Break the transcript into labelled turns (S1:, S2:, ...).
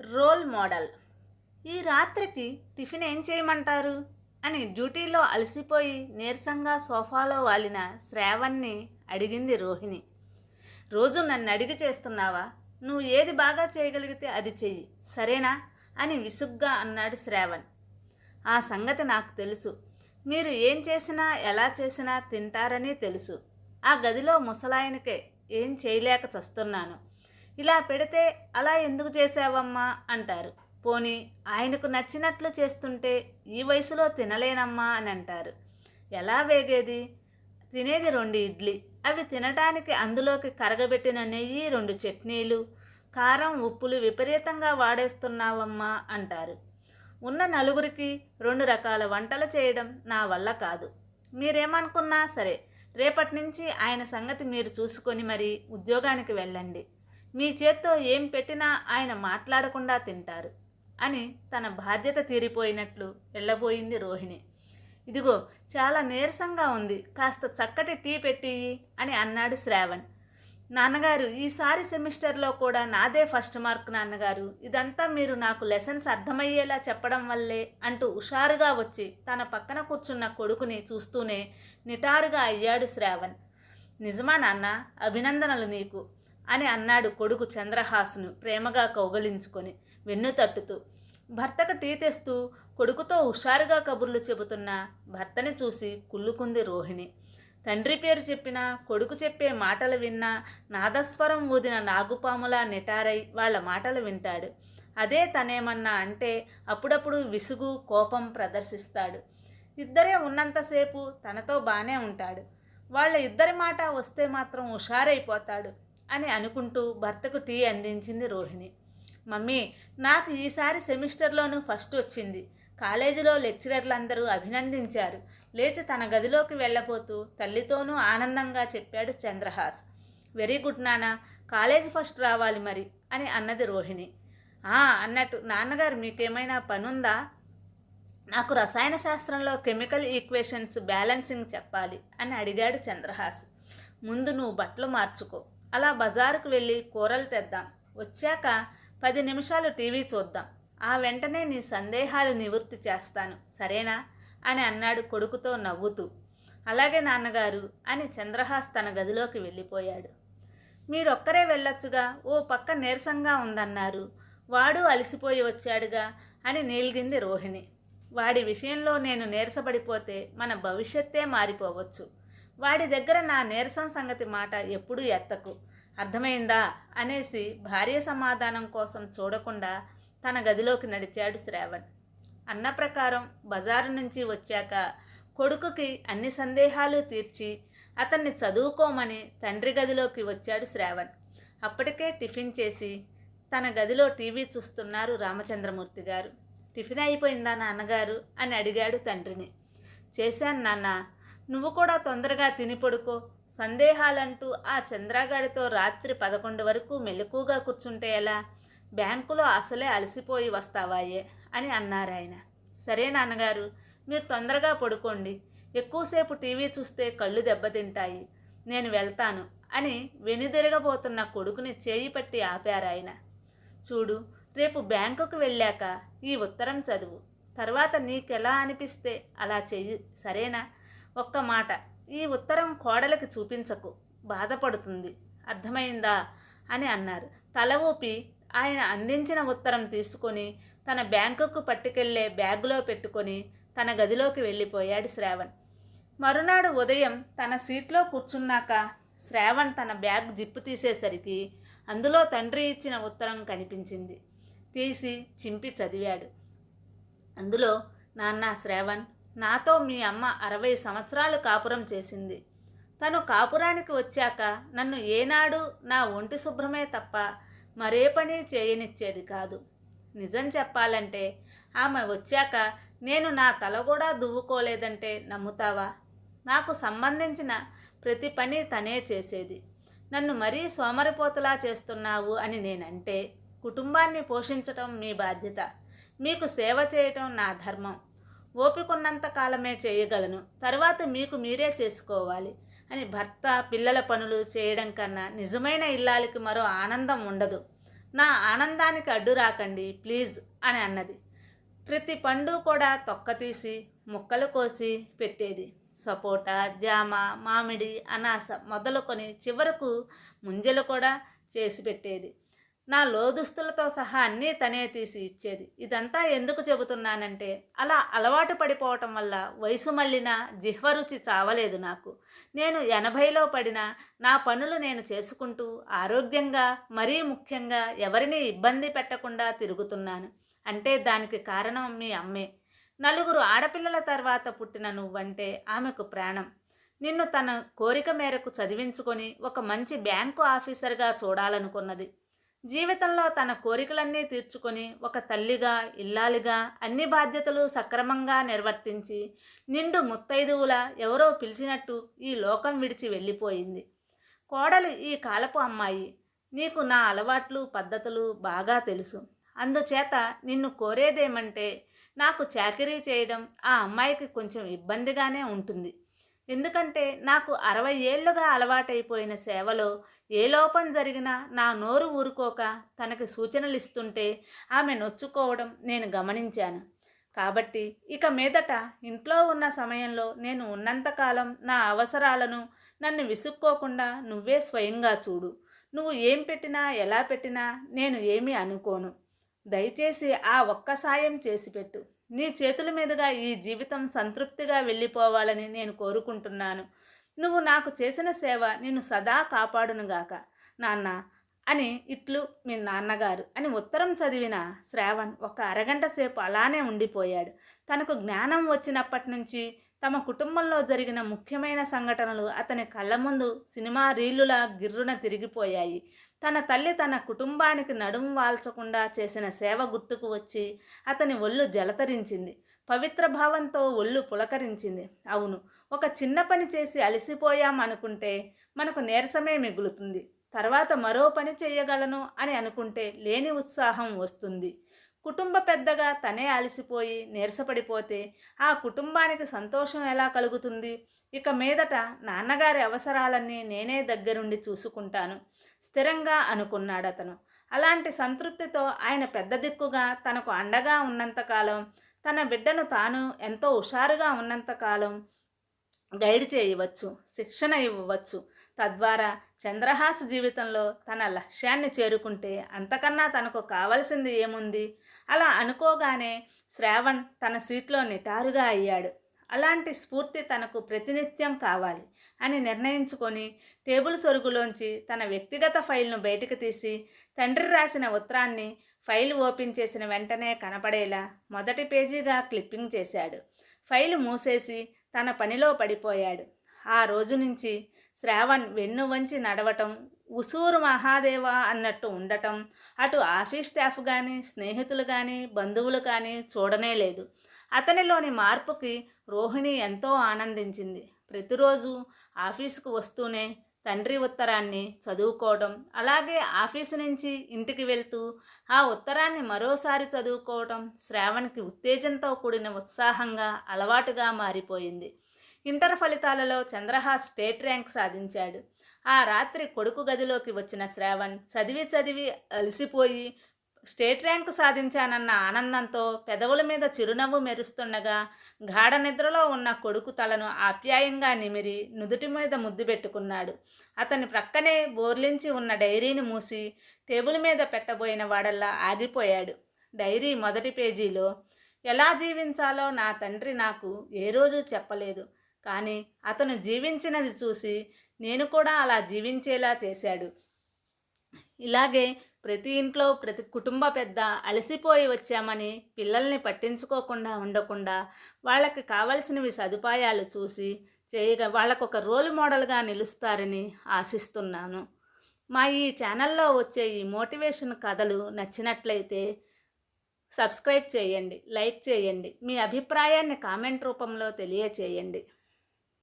S1: Role model. ఈ రాత్రికి tiffin ఏం చేయమంటారు? అని డ్యూటీలో అలసిపోయి నీరసంగా సోఫాలో వాలిన శ్రావణ్ణి అడిగింది రోహిణి. రోజు నన్ను అడిగి చేస్తున్నావా? నువ్వు ఏది బాగా చేయగలిగితే అది చెయ్యి సరేనా? అని విసుగ్గా అన్నాడు శ్రావణ్. ఆ సంగతి నాకు తెలుసు. మీరు ఏం చేసినా ఎలా చేసినా తింటారని తెలుసు. ఆ గదిలో ముసలాయనకే ఏం చేయలేక చస్తున్నాను. ఇలా పెడితే అలా ఎందుకు చేసావమ్మా అంటారు. పోనీ ఆయనకు నచ్చినట్లు చేస్తుంటే ఈ వయసులో తినలేనమ్మా అని అంటారు. ఎలా వేగేది? తినేది రెండు ఇడ్లీ. అవి తినడానికి అందులోకి కరగబెట్టిన నెయ్యి రెండు చట్నీలు కారం ఉప్పులు విపరీతంగా వాడేస్తున్నావమ్మా అంటారు. ఉన్న నలుగురికి రెండు రకాల వంటలు చేయడం నా వల్ల కాదు. మీరేమనుకున్నా సరే రేపటి నుంచి ఆయన సంగతి మీరు చూసుకొని మరి ఉద్యోగానికి వెళ్ళండి. మీ చేత్తో ఏం పెట్టినా ఆయన మాట్లాడకుండా తింటారు అని తన బాధ్యత తీరిపోయినట్లు వెళ్ళబోయింది రోహిణి. ఇదిగో చాలా నీరసంగా ఉంది కాస్త చక్కటి టీ పెట్టి అని అన్నాడు శ్రావణ్. నాన్నగారు ఈసారి సెమిస్టర్లో కూడా నాదే ఫస్ట్ మార్క్ నాన్నగారు. ఇదంతా మీరు నాకు లెసన్స్ అర్థమయ్యేలా చెప్పడం వల్లే అంటూ హుషారుగా వచ్చి తన పక్కన కూర్చున్న కొడుకుని చూస్తూనే నిటారుగా అయ్యాడు శ్రావణ్. నిజమా నాన్న? అభినందనలు నీకు. అని అన్నాడు కొడుకు చంద్రహాసును ప్రేమగా కౌగలించుకొని వెన్ను తట్టుతూ. భర్తకు టీ తెస్తూ కొడుకుతో హుషారుగా కబుర్లు చెబుతున్న భర్తని చూసి కుళ్ళుకుంది రోహిణి. తండ్రి పేరు చెప్పినా కొడుకు చెప్పే మాటలు విన్నా నాదస్వరం ఊదిన నాగుపాములా నిటారై వాళ్ళ మాటలు వింటాడు. అదే తనేమన్నా అంటే అప్పుడప్పుడు విసుగు కోపం ప్రదర్శిస్తాడు. ఇద్దరే ఉన్నంతసేపు తనతో బాగానే ఉంటాడు. వాళ్ళ ఇద్దరి మాట వస్తే మాత్రం హుషారైపోతాడు. అని అనుకుంటూ భర్తకు టీ అందించింది రోహిణి. మమ్మీ నాకు ఈసారి సెమిస్టర్లోనూ ఫస్ట్ వచ్చింది. కాలేజీలో లెక్చరర్లందరూ అభినందించారు. లేచి తన గదిలోకి వెళ్ళబోతూ తల్లితోనూ ఆనందంగా చెప్పాడు చంద్రహాస్. వెరీ గుడ్ నాన్న కాలేజీ ఫస్ట్ రావాలి మరి అని అన్నది రోహిణి. "ఆ, అన్నట్టు. నాన్నగారు మీకేమైనా పనుందా? నాకు రసాయన శాస్త్రంలో కెమికల్ ఈక్వేషన్స్ బ్యాలెన్సింగ్ చెప్పాలి అని అడిగాడు చంద్రహాస్. ముందు నువ్వు బట్టలు మార్చుకో. అలా బజారుకు వెళ్ళి కూరలు తెద్దాం. వచ్చాక పది నిమిషాలు టీవీ చూద్దాం. ఆ వెంటనే నీ సందేహాలు నివృత్తి చేస్తాను. సరేనా? అని అన్నాడు కొడుకుతో నవ్వుతూ. అలాగే నాన్నగారు అని చంద్రహాస్ తన గదిలోకి వెళ్ళిపోయాడు. మీరొక్కరే వెళ్ళొచ్చుగా. ఓ పక్క నీరసంగా ఉందన్నారు. వాడు అలసిపోయి వచ్చాడుగా అని నీలిగింది రోహిణి. వాడి విషయంలో నేను నీరసపడిపోతే మన భవిష్యత్తే మారిపోవచ్చు. వాడి దగ్గర నా నీరసం సంగతి మాట ఎప్పుడూ ఎత్తకు. అర్థమైందా? అనేసి భార్య సమాధానం కోసం చూడకుండా తన గదిలోకి నడిచాడు శ్రావణ్. అన్న ప్రకారం బజారు నుంచి వచ్చాక కొడుకుకి అన్ని సందేహాలు తీర్చి అతన్ని చదువుకోమని తండ్రి గదిలోకి వచ్చాడు శ్రావణ్. అప్పటికే టిఫిన్ చేసి తన గదిలో టీవీ చూస్తున్నారు రామచంద్రమూర్తి గారు. టిఫిన్ అయిపోయిందా నాన్నగారు? అని అడిగాడు తండ్రిని. చేశాను నాన్న నువ్వు కూడా తొందరగా తిని పడుకో. సందేహాలంటూ ఆ చంద్రగాడితో రాత్రి పదకొండు వరకు మెలకుగా కూర్చుంటే ఎలా? బ్యాంకులో అసలే అలసిపోయి వస్తావాయే అని అన్నారాయన సరే నాన్నగారు మీరు తొందరగా పడుకోండి. ఎక్కువసేపు టీవీ చూస్తే కళ్ళు దెబ్బతింటాయి. నేను వెళ్తాను అని వెనుదిరగబోతున్న కొడుకుని చేయి పట్టి ఆపారాయన చూడు రేపు బ్యాంకుకు వెళ్ళాక ఈ ఉత్తరం చదువు. తర్వాత నీకెలా అనిపిస్తే అలా చెయ్యి. సరేనా? ఒక్క మాట. ఈ ఉత్తరం కోడలికి చూపించకు. బాధపడుతుంది. అర్థమైందా? అని అన్నారు. తల ఊపి ఆయన అందించిన ఉత్తరం తీసుకొని తన బ్యాంకుకు పట్టుకెళ్ళే బ్యాగులో పెట్టుకొని తన గదిలోకి వెళ్ళిపోయాడు శ్రావణ్. మరునాడు ఉదయం తన సీట్లో కూర్చున్నాక శ్రావణ్ తన బ్యాగ్ జిప్పు తీసేసరికి అందులో తండ్రి ఇచ్చిన ఉత్తరం కనిపించింది. తీసి చింపి చదివాడు. అందులో నాన్న శ్రావణ్ నాతో మీ అమ్మ అరవై సంవత్సరాలు కాపురం చేసింది. తను కాపురానికి వచ్చాక నన్ను ఏనాడు నా ఒంటి శుభ్రమే తప్ప మరే పని చేయనిచ్చేది కాదు. నిజం చెప్పాలంటే ఆమె వచ్చాక నేను నా తల కూడా దువ్వుకోలేదంటే నమ్ముతావా? నాకు సంబంధించిన ప్రతి పని తనే చేసేది. నన్ను మరీ సోమరిపోతలా చేస్తున్నావు అని నేనంటే కుటుంబాన్ని పోషించటం మీ బాధ్యత. మీకు సేవ చేయటం నా ధర్మం. ఓపికన్నంత కాలమే చేయగలను. తర్వాత మీకు మీరే చేసుకోవాలి. అని భర్త పిల్లల పనులు చేయడం కన్నా నిజమైన ఇల్లాలికి మరో ఆనందం ఉండదు. నా ఆనందానికి అడ్డు రాకండి ప్లీజ్ అని అన్నది. ప్రతి పండు కూడా తొక్క తీసి ముక్కలు కోసి పెట్టేది. సపోటా జామ మామిడి అనాస మొదలుకొని చివరకు ముంజలు కూడా చేసి పెట్టేది. నా లోదుస్తులతో సహా అన్నీ తనే తీసి ఇచ్చేది. ఇదంతా ఎందుకు చెబుతున్నానంటే అలా అలవాటు పడిపోవటం వల్ల వయసు మళ్ళిన జిహ్వ రుచి చావలేదు నాకు. నేను ఎనభైలో పడిన నా పనులు నేను చేసుకుంటూ ఆరోగ్యంగా మరీ ముఖ్యంగా ఎవరిని ఇబ్బంది పెట్టకుండా తిరుగుతున్నాను. అంటే దానికి కారణం మీ అమ్మే. నలుగురు ఆడపిల్లల తర్వాత పుట్టిన నువ్వంటే ఆమెకు ప్రాణం. నిన్ను తన కోరిక మేరకు చదివించుకొని ఒక మంచి బ్యాంకు ఆఫీసర్గా చూడాలనుకున్నది. జీవితంలో తన కోరికలన్నీ తీర్చుకొని ఒక తల్లిగా ఇల్లాలిగా అన్ని బాధ్యతలు సక్రమంగా నిర్వర్తించి నిండు ముత్తైదువుల ఎవరో పిలిచినట్టు ఈ లోకం విడిచి వెళ్ళిపోయింది. కోడలు ఈ కాలపు అమ్మాయి. నీకు నా అలవాట్లు పద్ధతులు బాగా తెలుసు. అందుచేత నిన్ను కోరేదేమంటే నాకు చాకరీ చేయడం ఆ అమ్మాయికి కొంచెం ఇబ్బందిగానే ఉంటుంది. ఎందుకంటే నాకు అరవై ఏళ్ళుగా అలవాటైపోయిన సేవలో ఏ లోపం జరిగినా నా నోరు ఊరుకోక తనకి సూచనలు ఇస్తుంటే ఆమె నొచ్చుకోవడం నేను గమనించాను. కాబట్టి ఇక మీదట ఇంట్లో ఉన్న సమయంలో నేను ఉన్నంతకాలం నా అవసరాలను నన్ను విసుక్కోకుండా నువ్వే స్వయంగా చూడు. నువ్వు ఏం పెట్టినా ఎలా పెట్టినా నేను ఏమీ అనుకోను. దయచేసి ఆ ఒక్క సాయం చేసి పెట్టు నీ చేతుల మీదుగా ఈ జీవితం సంతృప్తిగా వెళ్ళిపోవాలని నేను కోరుకుంటున్నాను. నువ్వు నాకు చేసిన సేవ నిన్ను సదా కాపాడునుగాక. నాన్న అని ఇట్లు మీ నాన్నగారు అని ఉత్తరం చదివిన శ్రావణ్ ఒక అరగంట సేపు అలానే ఉండిపోయాడు. తనకు జ్ఞానం వచ్చినప్పటి నుంచి తమ కుటుంబంలో జరిగిన ముఖ్యమైన సంఘటనలు అతని కళ్ళ ముందు సినిమా రీలులా గిర్రున తిరిగిపోయాయి. తన తల్లి తన కుటుంబానికి నడుము వాల్చకుండా చేసిన సేవ గుర్తుకు వచ్చి అతని ఒళ్ళు జలతరించింది. పవిత్ర భావంతో ఒళ్ళు పులకరించింది. అవును ఒక చిన్న పని చేసి అలసిపోయాం అనుకుంటే మనకు నీరసమే మిగులుతుంది. తర్వాత మరో పని చేయగలను అని అనుకుంటే లేని ఉత్సాహం వస్తుంది. కుటుంబ పెద్దగా తనే అలసిపోయి నీరసపడిపోతే ఆ కుటుంబానికి సంతోషం ఎలా కలుగుతుంది? ఇక మీదట నాన్నగారి అవసరాలన్నీ నేనే దగ్గరుండి చూసుకుంటాను స్థిరంగా అనుకున్నాడు అతను అలాంటి సంతృప్తితో ఆయన పెద్ద దిక్కుగా తనకు అండగా ఉన్నంతకాలం తన బిడ్డను తాను ఎంతో హుషారుగా ఉన్నంతకాలం గైడ్ చేయవచ్చు శిక్షణ ఇవ్వవచ్చు తద్వారా చంద్రహాస్ జీవితంలో తన లక్ష్యాన్ని చేరుకుంటే అంతకన్నా తనకు కావలసింది ఏముంది? అలా అనుకోగానే శ్రావణ్ తన సీట్లో నిటారుగా అయ్యాడు. అలాంటి స్ఫూర్తి తనకు ప్రతినిత్యం కావాలి అని నిర్ణయించుకొని టేబుల్ సొరుగులోంచి తన వ్యక్తిగత ఫైల్ను బయటకు తీసి తండ్రి రాసిన ఉత్తరాన్ని ఫైల్ ఓపెన్ చేసిన వెంటనే కనపడేలా మొదటి పేజీగా క్లిప్పింగ్ చేశాడు. ఫైలు మూసేసి తన పనిలో పడిపోయాడు. ఆ రోజు నుంచి శ్రావణ్ వెన్ను వంచి నడవటం ఉసూరు మహాదేవ అన్నట్టు ఉండటం అటు ఆఫీస్ స్టాఫ్ కానీ స్నేహితులు కానీ బంధువులు కానీ చూడనే లేదు. అతనిలోని మార్పుకి రోహిణి ఎంతో ఆనందించింది. ప్రతిరోజు ఆఫీసుకు వస్తూనే తండ్రి ఉత్తరాన్ని చదువుకోవడం అలాగే ఆఫీసు నుంచి ఇంటికి వెళ్తూ ఆ ఉత్తరాన్ని మరోసారి చదువుకోవడం శ్రావణ్కి ఉత్తేజంతో కూడిన ఉత్సాహంగా అలవాటుగా మారిపోయింది. ఇంటర్ ఫలితాలలో చంద్రహాస్ స్టేట్ ర్యాంక్ సాధించాడు. ఆ రాత్రి కొడుకు గదిలోకి వచ్చిన శ్రావణ్ చదివి చదివి అలసిపోయి స్టేట్ ర్యాంకు సాధించానన్న ఆనందంతో పెదవుల మీద చిరునవ్వు మెరుస్తుండగా గాఢ నిద్రలో ఉన్న కొడుకు తలను ఆప్యాయంగా నిమిరి నుదుటి మీద ముద్దు పెట్టుకున్నాడు. అతని ప్రక్కనే బోర్లించి ఉన్న డైరీని మూసి టేబుల్ మీద పెట్టబోయిన వాడల్లా ఆగిపోయాడు. డైరీ మొదటి పేజీలో ఎలా జీవించాలో నా తండ్రి నాకు ఏ రోజు చెప్పలేదు. కానీ అతను జీవించినది చూసి నేను కూడా అలా జీవించేలా చేశాడు. ఇలాగే ప్రతి ఇంట్లో ప్రతి కుటుంబ పెద్ద అలసిపోయి వచ్చామని పిల్లల్ని పట్టించుకోకుండా ఉండకుండా వాళ్ళకి కావలసినవి సదుపాయాలు చూసి చేయగా వాళ్ళకు ఒక రోల్ మోడల్గా నిలుస్తారని ఆశిస్తున్నాను. మా ఈ ఛానల్లో వచ్చే ఈ మోటివేషన్ కథలు నచ్చినట్లయితే సబ్స్క్రైబ్ చేయండి లైక్ చేయండి మీ అభిప్రాయాన్ని కామెంట్ రూపంలో తెలియచేయండి.